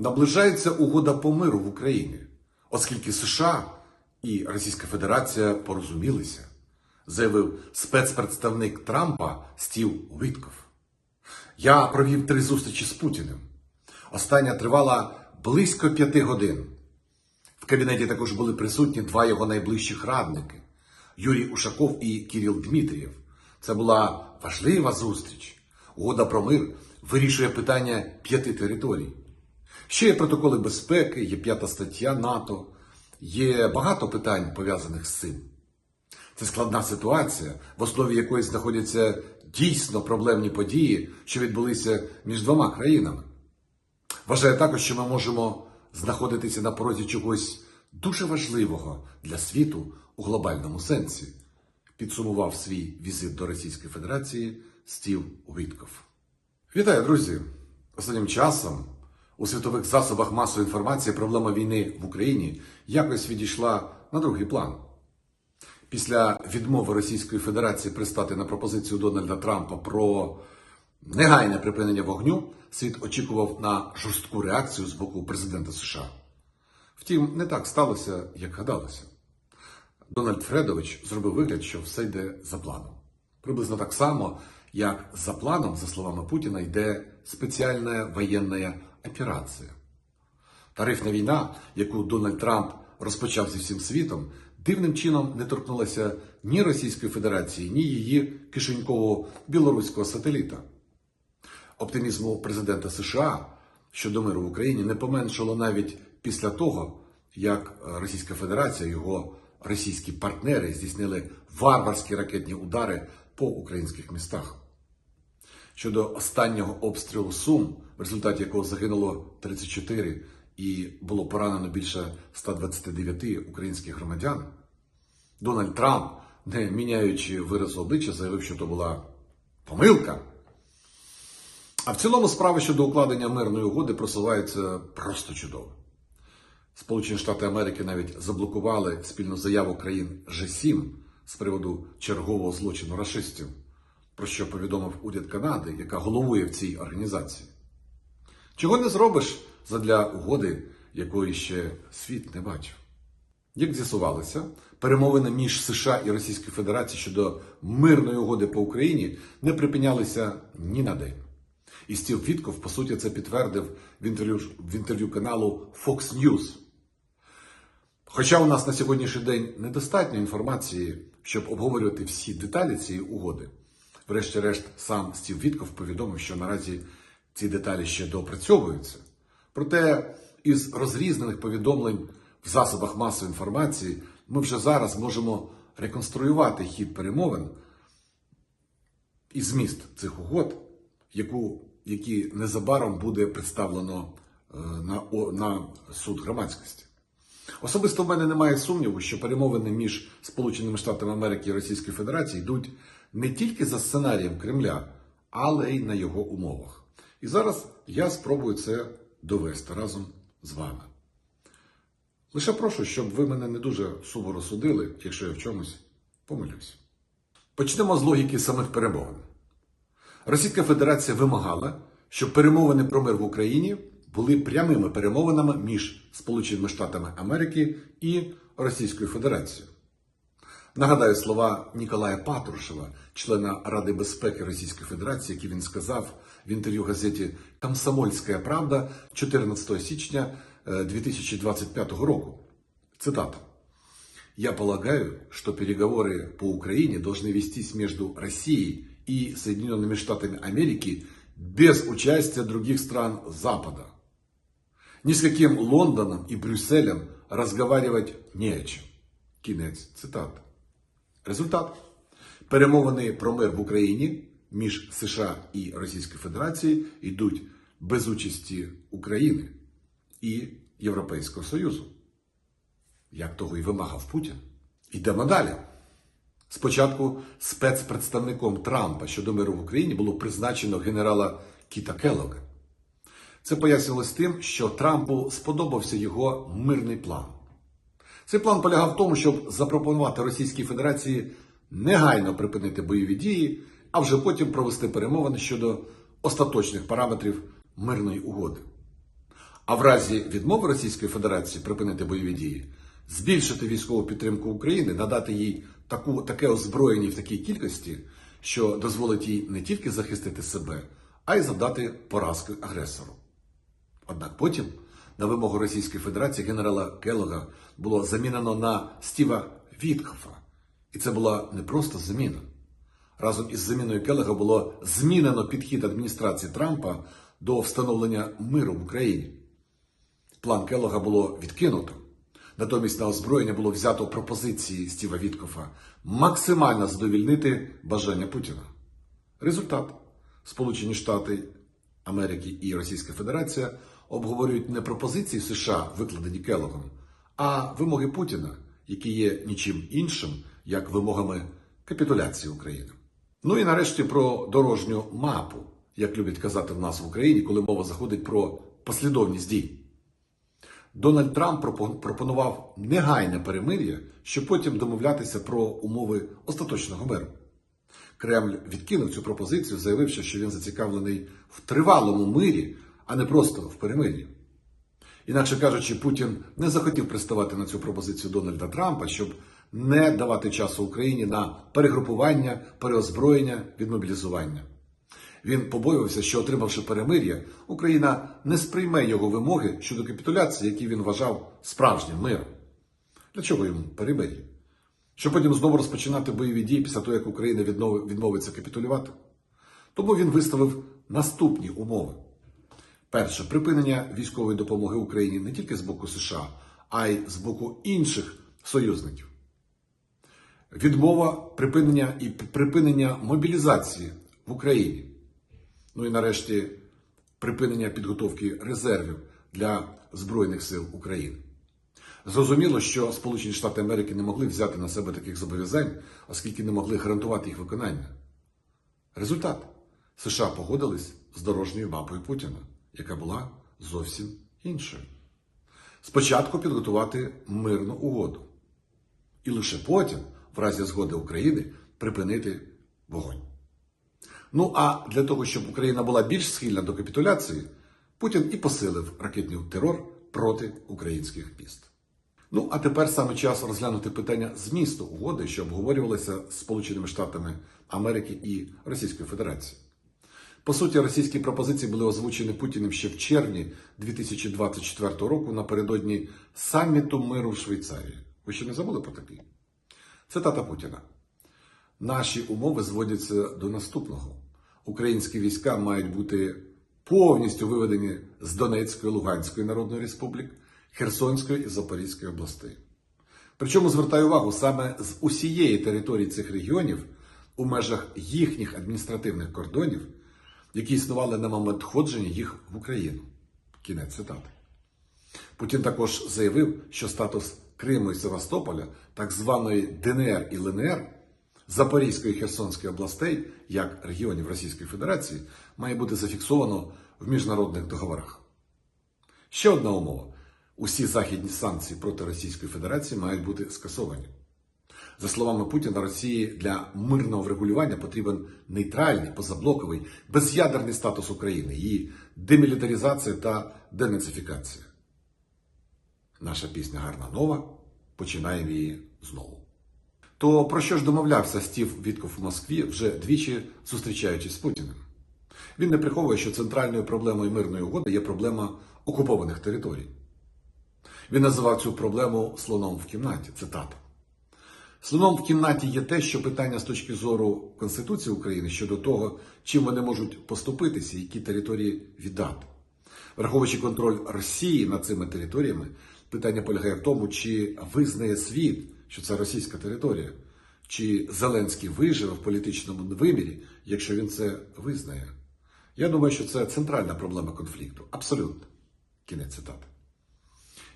Наближається угода по миру в Україні, оскільки США і Російська Федерація порозумілися, заявив спецпредставник Трампа Стів Вітков. Я провів три зустрічі з Путіним. Остання тривала близько п'яти годин. В кабінеті також були присутні два його найближчих радники Юрій Ушаков і Кирил Дмитрієв. Це була важлива зустріч. Угода про мир вирішує питання п'яти територій. Ще є протоколи безпеки, є п'ята стаття НАТО, є багато питань пов'язаних з цим. Це складна ситуація, в основі якої знаходяться дійсно проблемні події, що відбулися між двома країнами. Вважаю також, що ми можемо знаходитися на порозі чогось дуже важливого для світу у глобальному сенсі, підсумував свій візит до Російської Федерації Стів Вітков. Вітаю, друзі! Останнім часом у світових засобах масової інформації проблема війни в Україні якось відійшла на другий план. Після відмови Російської Федерації пристати на пропозицію Дональда Трампа про негайне припинення вогню, світ очікував на жорстку реакцію з боку президента США. Втім, не так сталося, як гадалося. Дональд Фредович зробив вигляд, що все йде за планом. Приблизно так само, як за планом, за словами Путіна, йде спеціальна воєнна операція. Тарифна війна, яку Дональд Трамп розпочав зі всім світом, дивним чином не торкнулася ні Російської Федерації, ні її кишенькового білоруського сателіта. Оптимізму президента США щодо миру в Україні не поменшало навіть після того, як Російська Федерація, його російські партнери здійснили варварські ракетні удари по українських містах. Щодо останнього обстрілу Сум, в результаті якого загинуло 34 і було поранено більше 129 українських громадян, Дональд Трамп, не міняючи виразу обличчя, заявив, що то була помилка. А в цілому справи щодо укладення мирної угоди просуваються просто чудово. Сполучені Штати Америки навіть заблокували спільну заяву країн G7 з приводу чергового злочину расистів, про що повідомив уряд Канади, яка головує в цій організації. Чого не зробиш задля угоди, якої ще світ не бачив. Як з'ясувалося, перемовини між США і Російською Федерацією щодо мирної угоди по Україні не припинялися ні на день. І Стів Вітков, по суті, це підтвердив в інтерв'ю, в інтерв'ю каналу Fox News. Хоча у нас на сьогоднішній день недостатньо інформації, щоб обговорювати всі деталі цієї угоди, врешті-решт, сам Стів Вітков повідомив, що наразі ці деталі ще доопрацьовуються. Проте із розрізнених повідомлень в засобах масової інформації ми вже зараз можемо реконструювати хід перемовин і зміст цих угод, яку, які незабаром буде представлено е, на, на суд громадськості. Особисто в мене немає сумніву, що перемовини між Сполученими Штатами Америки і Російською Федерацією йдуть не тільки за сценарієм Кремля, але й на його умовах. І зараз я спробую це довести разом з вами. Лише прошу, щоб ви мене не дуже суворо судили, якщо я в чомусь помилюсь. Почнемо з логіки самих перемовин. Російська Федерація вимагала, щоб перемовини про мир в Україні були прямими перемовинами між Сполученими Штатами Америки і Російською Федерацією. Нагадаю слова Ніколая Патрушева, члена Ради безпеки Російської Федерації, які він сказав в інтерв'ю газеті Комсомольська правда 14 січня е, 2025 року. Цитата. Я полагаю, что переговоры по Украине должны вестись между Россией и Соединенными Штатами Америки без участия других стран Запада. Ни с каким Лондоном и Брюсселем разговаривать не о чем. Кінець цитати. Результат. Перемовини про мир в Україні між США і Російською Федерацією йдуть без участі України і Європейського Союзу як того і вимагав Путін. Йдемо далі. Спочатку спецпредставником Трампа щодо миру в Україні було призначено генерала Кіта Келлога. Це пояснювалось тим, що Трампу сподобався його мирний план. Цей план полягав в тому, щоб запропонувати Російській Федерації негайно припинити бойові дії, а вже потім провести перемовини щодо остаточних параметрів мирної угоди. А в разі відмови Російської Федерації припинити бойові дії, збільшити військову підтримку України, надати їй таку, таке озброєння в такій кількості, що дозволить їй не тільки захистити себе, а й завдати поразки агресору. Однак потім, на вимогу Російської Федерації, генерала Келога було замінено на Стіва Віткофа. І це була не просто заміна. Разом із заміною Келега було змінено підхід адміністрації Трампа до встановлення миру в Україні. План Келога було відкинуто. Натомість на озброєння було взято пропозиції Стіва Віткофа максимально задовільнити бажання Путіна. Результат: Сполучені Штати Америки і Російська Федерація обговорюють не пропозиції США, викладені Келогом, а вимоги Путіна, які є нічим іншим, як вимогами капітуляції України. Ну і нарешті про дорожню мапу, як люблять казати в нас в Україні, коли мова заходить про послідовність дій. Дональд Трамп пропонував негайне перемир'я, щоб потім домовлятися про умови остаточного миру. Кремль відкинув цю пропозицію, заявивши, що він зацікавлений в тривалому мирі, а не просто в перемир'ї. Інакше кажучи, Путін не захотів приставати на цю пропозицію Дональда Трампа, щоб не давати часу Україні на перегрупування, переозброєння, відмобілізування. Він побоювався, що, отримавши перемир'я, Україна не сприйме його вимоги щодо капітуляції, які він вважав справжнім миром. Для чого йому перемир'я? Щоб потім знову розпочинати бойові дії після того, як Україна відмовиться капітулювати? Тому він виставив наступні умови. Перше, припинення військової допомоги Україні не тільки з боку США, а й з боку інших союзників. Відмова припинення і припинення мобілізації в Україні. Ну і нарешті припинення підготовки резервів для Збройних сил України. Зрозуміло, що Сполучені Штати Америки не могли взяти на себе таких зобов'язань, оскільки не могли гарантувати їх виконання. Результат США погодились з дорожньою мапою Путіна, яка була зовсім іншою. Спочатку підготувати мирну угоду, і лише потім, в разі згоди України, припинити вогонь. Ну а для того, щоб Україна була більш схильна до капітуляції, Путін і посилив ракетний терор проти українських міст. Ну а тепер саме час розглянути питання змісту угоди, що обговорювалося з Сполученими Штатами Америки і Російською Федерацією. По суті, російські пропозиції були озвучені Путіним ще в червні 2024 року напередодні саміту миру в Швейцарії. Ви ще не забули про такий? Цитата Путіна. Наші умови зводяться до наступного: українські війська мають бути повністю виведені з Донецької, Луганської Народної Республік, Херсонської і Запорізької областей. Причому звертаю увагу саме з усієї території цих регіонів у межах їхніх адміністративних кордонів, які існували на момент входження їх в Україну. Кінець цитати. Путін також заявив, що статус Криму і Севастополя, так званої ДНР і ЛНР, Запорізької і Херсонської областей, як регіонів Російської Федерації, має бути зафіксовано в міжнародних договорах. Ще одна умова: усі західні санкції проти Російської Федерації мають бути скасовані. За словами Путіна, Росії для мирного врегулювання потрібен нейтральний, позаблоковий, без'ядерний статус України, її демілітаризація та денацифікація. Наша пісня гарна нова. Починаємо її знову. То про що ж домовлявся Стів Вітков у Москві, вже двічі зустрічаючись з Путіним? Він не приховує, що центральною проблемою мирної угоди є проблема окупованих територій. Він називав цю проблему слоном в кімнаті. Цитата. Слоном в кімнаті є те, що питання з точки зору Конституції України щодо того, чим вони можуть поступитися, які території віддати. Враховуючи контроль Росії над цими територіями, питання полягає в тому, чи визнає світ, що це російська територія, чи Зеленський виживе в політичному вимірі, якщо він це визнає. Я думаю, що це центральна проблема конфлікту. Абсолютно. Кінець цитати.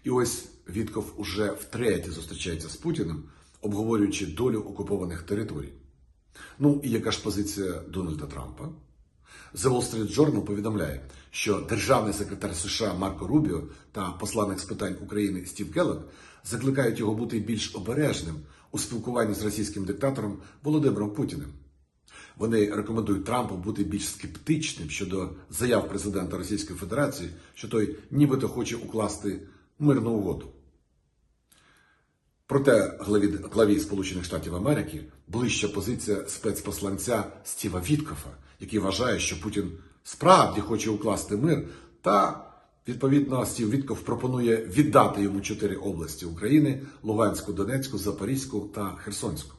І ось Вітков уже втретє зустрічається з Путіним, обговорюючи долю окупованих територій. Ну і яка ж позиція Дональда Трампа? The Wall Street Journal повідомляє, що державний секретар США Марко Рубіо та посланник з питань України Стів Келлог закликають його бути більш обережним у спілкуванні з російським диктатором Володимиром Путіним. Вони рекомендують Трампу бути більш скептичним щодо заяв президента Російської Федерації, що той нібито хоче укласти мирну угоду. Проте главі, главі Сполучених Штатів Америки ближча позиція спецпосланця Стіва Віткофа, який вважає, що Путін справді хоче укласти мир, та відповідно Стів Вітков пропонує віддати йому чотири області України: Луганську, Донецьку, Запорізьку та Херсонську.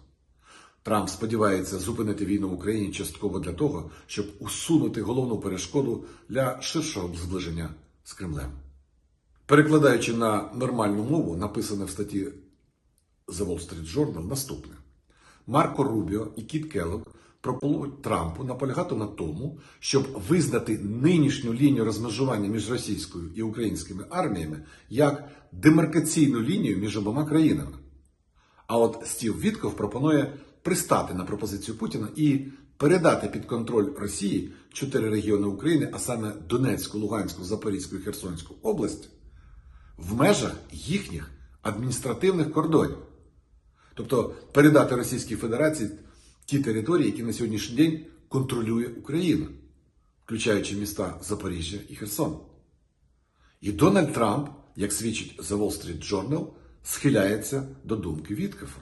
Трамп сподівається зупинити війну в Україні частково для того, щоб усунути головну перешкоду для ширшого зближення з Кремлем. Перекладаючи на нормальну мову, написане в статті The Wall Street Journal наступне: Марко Рубіо і Кіт Келлог пропонують Трампу наполягати на тому, щоб визнати нинішню лінію розмежування між російською і українськими арміями як демаркаційну лінію між обома країнами. А от Стів Вітков пропонує пристати на пропозицію Путіна і передати під контроль Росії чотири регіони України, а саме Донецьку, Луганську, Запорізьку і Херсонську область, в межах їхніх адміністративних кордонів. Тобто передати Російській Федерації ті території, які на сьогоднішній день контролює Україна, включаючи міста Запоріжжя і Херсон. І Дональд Трамп, як свідчить The Wall Street Journal, схиляється до думки Віткафа,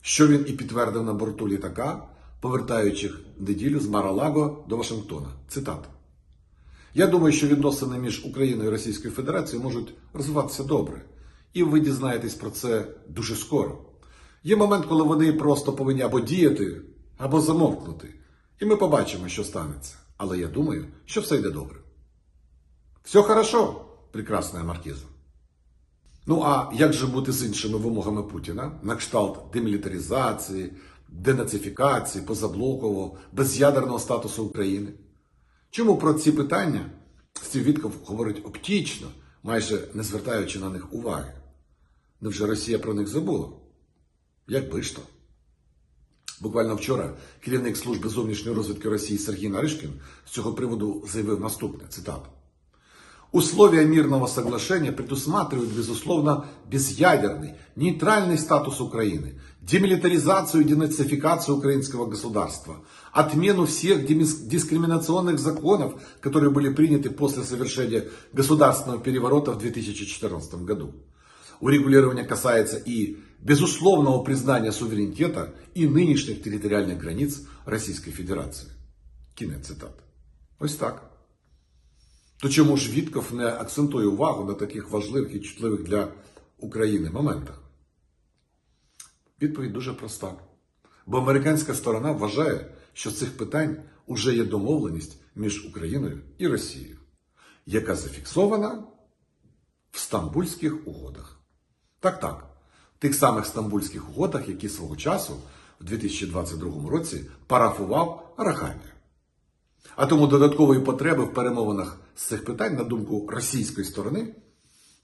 що він і підтвердив на борту літака, повертаючи неділю з Маралаго до Вашингтона. Цитата. Я думаю, що відносини між Україною і Російською Федерацією можуть розвиватися добре, і ви дізнаєтесь про це дуже скоро. Є момент, коли вони просто повинні або діяти, або замовкнути. І ми побачимо, що станеться. Але я думаю, що все йде добре. Все хорошо, прекрасна маркіза. Ну а як же бути з іншими вимогами Путіна на кшталт демілітаризації, денацифікації, позаблокового, без'ядерного статусу України? Чому про ці питання Стів Вітков говорить оптічно, майже не звертаючи на них уваги? Невже Росія про них забула? Якби ж то. Буквально вчора керівник служби зовнішньої розвідки Росії Сергій Наришкін з цього приводу заявив наступне цитата. Условия мирного соглашения предусматривают, безусловно, безъядерный, нейтральный статус Украины, демилитаризацию и денацификацию украинского государства, отмену всех демис- дискриминационных законов, которые были приняты после совершения государственного переворота в 2014 году. Урегулирование касается и безусловного признания суверенитета и нынешних территориальных границ Российской Федерации. Кінець цитати. Ось так. То чому ж Вітков не акцентує увагу на таких важливих і чутливих для України моментах? Відповідь дуже проста. Бо американська сторона вважає, що з цих питань уже є домовленість між Україною і Росією, яка зафіксована в Стамбульських угодах. Так, так, в тих самих Стамбульських угодах, які свого часу, в 2022 році, парафував Арахамія. А тому додаткової потреби в перемовинах з цих питань, на думку російської сторони,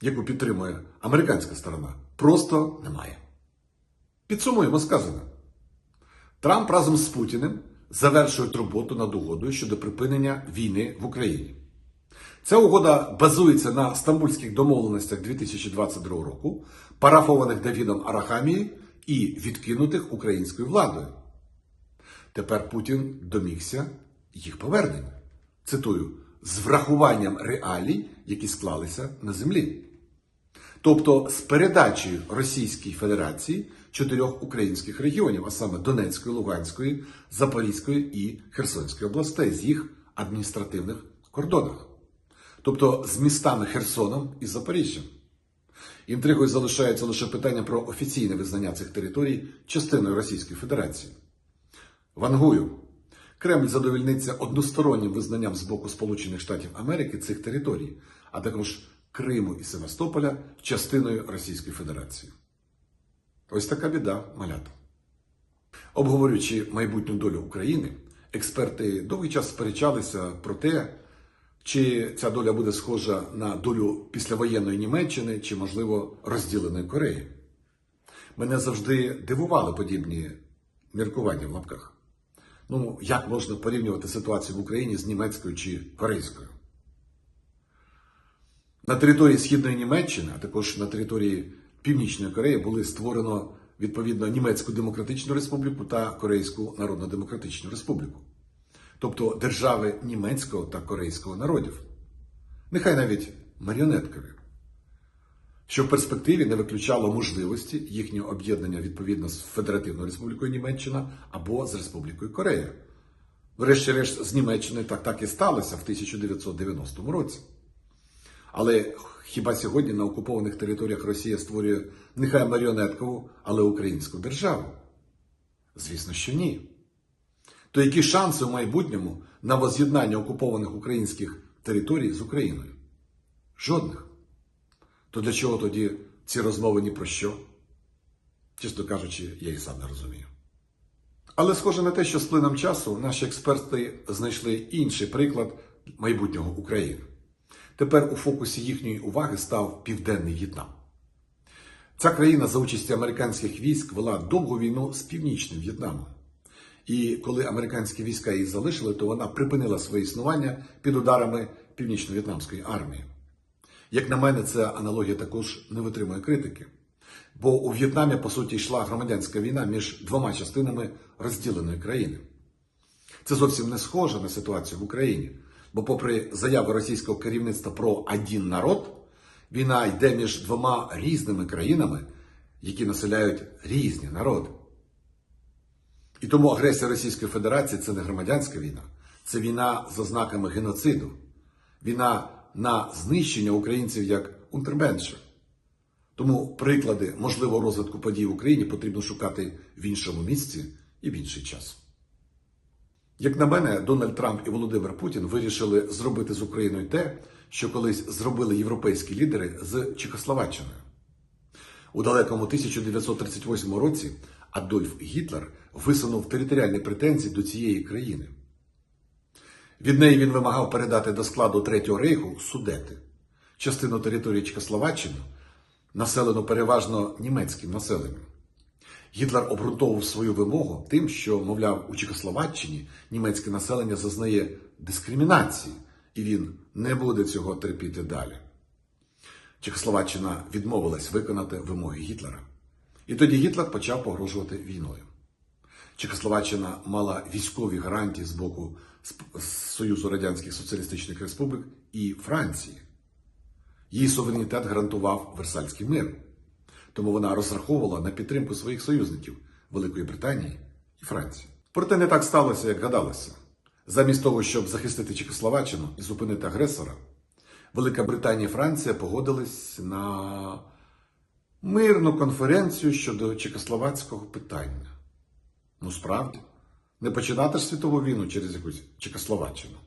яку підтримує американська сторона, просто немає. Підсумуємо сказане. Трамп разом з Путіним завершують роботу над угодою щодо припинення війни в Україні. Ця угода базується на стамбульських домовленостях 2022 року, парафованих Давідом Арахамії і відкинутих українською владою. Тепер Путін домігся їх повернення. Цитую, з врахуванням реалій, які склалися на землі. Тобто з передачею Російській Федерації чотирьох українських регіонів, а саме Донецької, Луганської, Запорізької і Херсонської областей з їх адміністративних кордонах. Тобто з містами Херсоном і Запоріжжям. Інтригою залишається лише питання про офіційне визнання цих територій частиною Російської Федерації. Вангую. Кремль задовільниться одностороннім визнанням з боку Сполучених Штатів Америки цих територій, а також Криму і Севастополя частиною Російської Федерації. Ось така біда малята. Обговорюючи майбутню долю України, експерти довгий час сперечалися про те, чи ця доля буде схожа на долю післявоєнної Німеччини, чи, можливо, розділеної Кореї. Мене завжди дивували подібні міркування в лапках. Ну, як можна порівнювати ситуацію в Україні з німецькою чи корейською? На території Східної Німеччини, а також на території Північної Кореї були створено відповідно Німецьку Демократичну Республіку та Корейську Народно-Демократичну Республіку, тобто держави німецького та корейського народів, нехай навіть маріонеткові, що в перспективі не виключало можливості їхнього об'єднання відповідно з Федеративною Республікою Німеччина або з Республікою Корея. Врешті-решт, з Німеччини так, так і сталося в 1990 році. Але хіба сьогодні на окупованих територіях Росія створює нехай маріонеткову, але українську державу? Звісно, що ні. То які шанси у майбутньому на воз'єднання окупованих українських територій з Україною? Жодних. То для чого тоді ці розмови ні про що? Чесно кажучи, я і сам не розумію. Але схоже на те, що з плином часу наші експерти знайшли інший приклад майбутнього України. Тепер у фокусі їхньої уваги став Південний В'єтнам. Ця країна за участі американських військ вела довгу війну з північним В'єтнамом. І коли американські війська її залишили, то вона припинила своє існування під ударами північно-в'єтнамської армії. Як на мене, ця аналогія також не витримує критики. Бо у В'єтнамі, по суті, йшла громадянська війна між двома частинами розділеної країни. Це зовсім не схоже на ситуацію в Україні. Бо, попри заяви російського керівництва про один народ, війна йде між двома різними країнами, які населяють різні народи. І тому агресія Російської Федерації це не громадянська війна, це війна з ознаками геноциду, війна на знищення українців як унтерменше. Тому приклади можливого розвитку подій в Україні потрібно шукати в іншому місці і в інший час. Як на мене, Дональд Трамп і Володимир Путін вирішили зробити з Україною те, що колись зробили європейські лідери з Чехословаччиною. У далекому 1938 році Адольф Гітлер висунув територіальні претензії до цієї країни. Від неї він вимагав передати до складу Третього рейху Судети, частину території Чехословаччини, населену переважно німецьким населенням. Гітлер обґрунтовував свою вимогу тим, що, мовляв, у Чехословаччині німецьке населення зазнає дискримінації, і він не буде цього терпіти далі. Чехословаччина відмовилась виконати вимоги Гітлера. І тоді Гітлер почав погрожувати війною. Чехословаччина мала військові гарантії з боку Союзу Радянських Соціалістичних Республік і Франції. Її суверенітет гарантував Версальський мир. Тому вона розраховувала на підтримку своїх союзників Великої Британії і Франції. Проте не так сталося, як гадалося. Замість того, щоб захистити Чехословаччину і зупинити агресора, Велика Британія і Франція погодились на мирну конференцію щодо чехословацького питання. Ну, справді, не починати ж світову війну через якусь Чехословаччину.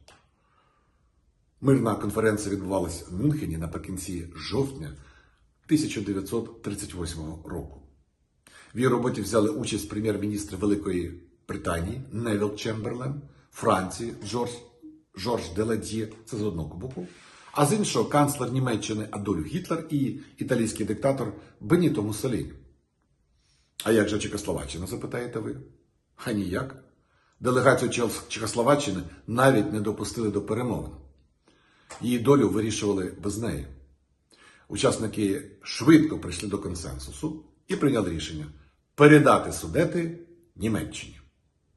Мирна конференція відбувалася в Мюнхені наприкінці жовтня 1938 року. В її роботі взяли участь прем'єр-міністр Великої Британії Невіл Чемберлен, Франції Джордж, Жорж Деладьє, це з одного боку, а з іншого канцлер Німеччини Адольф Гітлер і італійський диктатор Беніто Муссоліні. А як же Чехословаччина, запитаєте ви? А ніяк. Делегацію Чехословаччини навіть не допустили до перемовин. Її долю вирішували без неї. Учасники швидко прийшли до консенсусу і прийняли рішення передати судети Німеччині.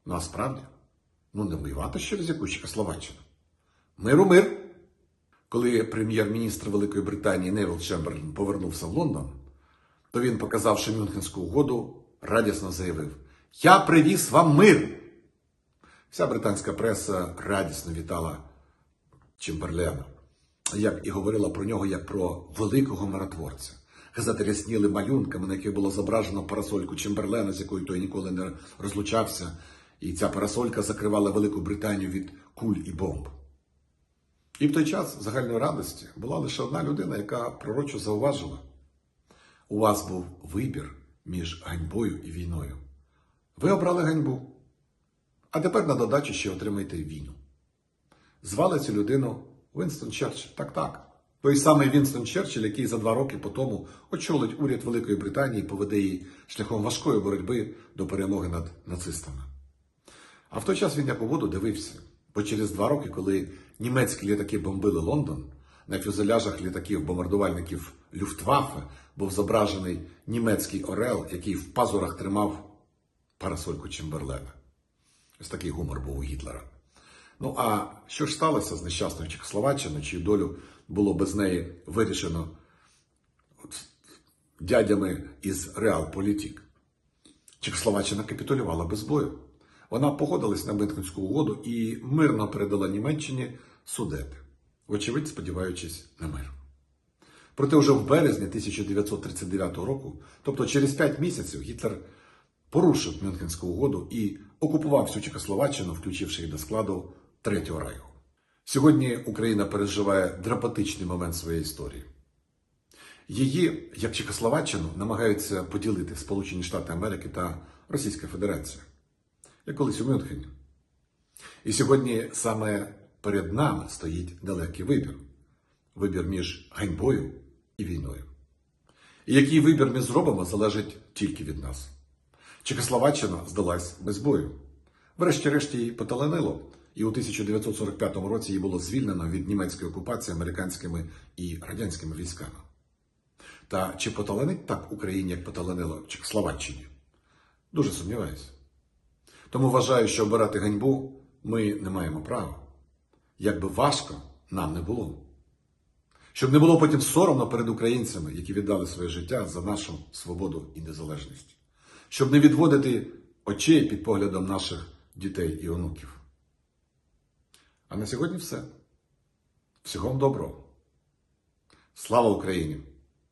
Ну а справді, ну не воювати через якусь Чехословаччину. Миру мир. Коли прем'єр-міністр Великої Британії Невіл Чемберлен повернувся в Лондон, то він, показавши Мюнхенську угоду, радісно заявив: Я привіз вам мир. Вся британська преса радісно вітала Чемберлена як і говорила про нього як про великого миротворця. Газети рясніли малюнками, на яких було зображено парасольку Чемберлена, з якою той ніколи не розлучався, і ця парасолька закривала Велику Британію від куль і бомб. І в той час загальної радості була лише одна людина, яка пророчо зауважила: у вас був вибір між ганьбою і війною. Ви обрали ганьбу, а тепер на додачу ще отримайте війну. Звали цю людину Вінстон Черчилль. Так, так. Той самий Вінстон Черчилль, який за два роки по тому очолить уряд Великої Британії поведе її шляхом важкої боротьби до перемоги над нацистами. А в той час він як у воду дивився. Бо через два роки, коли німецькі літаки бомбили Лондон, на фюзеляжах літаків бомбардувальників Люфтваффе був зображений німецький орел, який в пазурах тримав парасольку Чемберлена. Ось такий гумор був у Гітлера. Ну а що ж сталося з нещасною Чехословаччиною, чию долю було без неї вирішено дядями із Реалполітік? Чехословаччина капітулювала без бою. Вона погодилась на Мюнхенську угоду і мирно передала Німеччині судети, вочевидь, сподіваючись на мир. Проте вже в березні 1939 року, тобто через 5 місяців, Гітлер порушив Мюнхенську угоду і окупував всю Чехословаччину, включивши її до складу Третього Райху. Сьогодні Україна переживає драматичний момент своєї історії. Її, як Чехословаччину, намагаються поділити Сполучені Штати Америки та Російська Федерація, як колись у Мюнхені. І сьогодні саме перед нами стоїть далекий вибір вибір між ганьбою і війною. І який вибір ми зробимо, залежить тільки від нас. Чехословаччина здалась без бою. Врешті-решт її поталанило, і у 1945 році її було звільнено від німецької окупації американськими і радянськими військами. Та чи поталанить так Україні, як поталанило Чехословаччині? Дуже сумніваюся. Тому вважаю, що обирати ганьбу ми не маємо права. Як би важко нам не було. Щоб не було потім соромно перед українцями, які віддали своє життя за нашу свободу і незалежність. Щоб не відводити очей під поглядом наших дітей і онуків. А на сьогодні все. Всього вам доброго. Слава Україні!